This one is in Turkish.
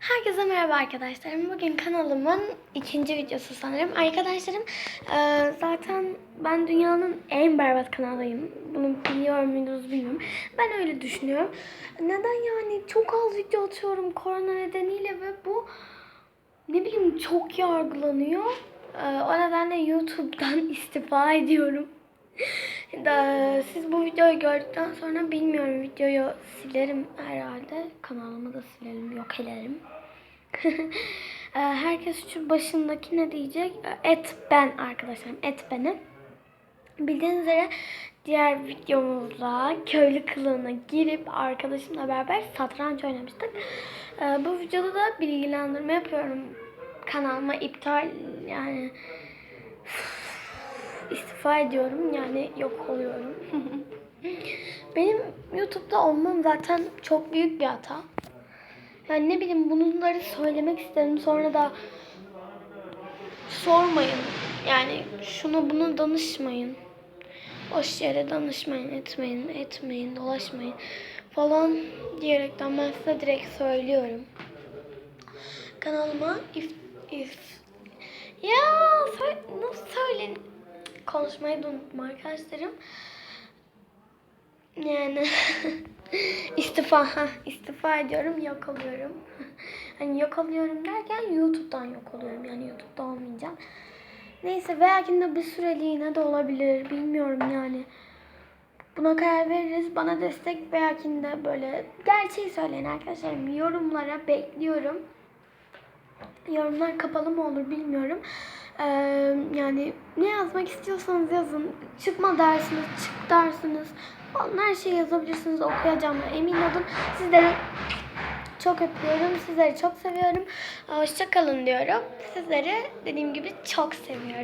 Herkese merhaba arkadaşlarım. Bugün kanalımın ikinci videosu sanırım. Arkadaşlarım eee, zaten ben dünyanın en berbat kanalıyım. Bunu biliyor muydunuz bilmiyorum. Ben öyle düşünüyorum. Neden yani çok az video atıyorum korona nedeniyle ve bu ne bileyim çok yargılanıyor. Eee, o nedenle YouTube'dan istifa ediyorum. Siz bu videoyu gördükten sonra bilmiyorum videoyu silerim herhalde. Kanalımı da silerim, yok ederim. Ee, Herkes şu başındaki ne diyecek? Ee, Et ben arkadaşlarım, et benim. Bildiğiniz üzere diğer videomuzda köylü kılığına girip arkadaşımla beraber satranç oynamıştık. Ee, bu videoda da bilgilendirme yapıyorum. Kanalıma iptal yani istifa ediyorum yani yok oluyorum. Benim YouTube'da olmam zaten çok büyük bir hata. Yani ne bileyim bunları söylemek istedim sonra da sormayın. Yani şunu bunu danışmayın. Boş yere danışmayın, etmeyin, etmeyin, dolaşmayın falan diyerekten ben size direkt söylüyorum. Kanalıma if, if konuşmayı da unuttum arkadaşlarım. Yani istifa istifa ediyorum yok oluyorum. hani yok oluyorum derken YouTube'dan yok oluyorum yani YouTube'da olmayacağım. Neyse belki de bir süreliğine de olabilir bilmiyorum yani. Buna karar veririz. Bana destek belki de böyle gerçeği söyleyin arkadaşlarım. Yorumlara bekliyorum. Yorumlar kapalı mı olur bilmiyorum. Ee, yani ne yazmak istiyorsanız yazın. Çıkma dersiniz, çık dersiniz. Falan her şeyi yazabilirsiniz. Okuyacağım emin olun. Sizleri çok öpüyorum. Sizleri çok seviyorum. Hoşça kalın diyorum. Sizleri dediğim gibi çok seviyorum.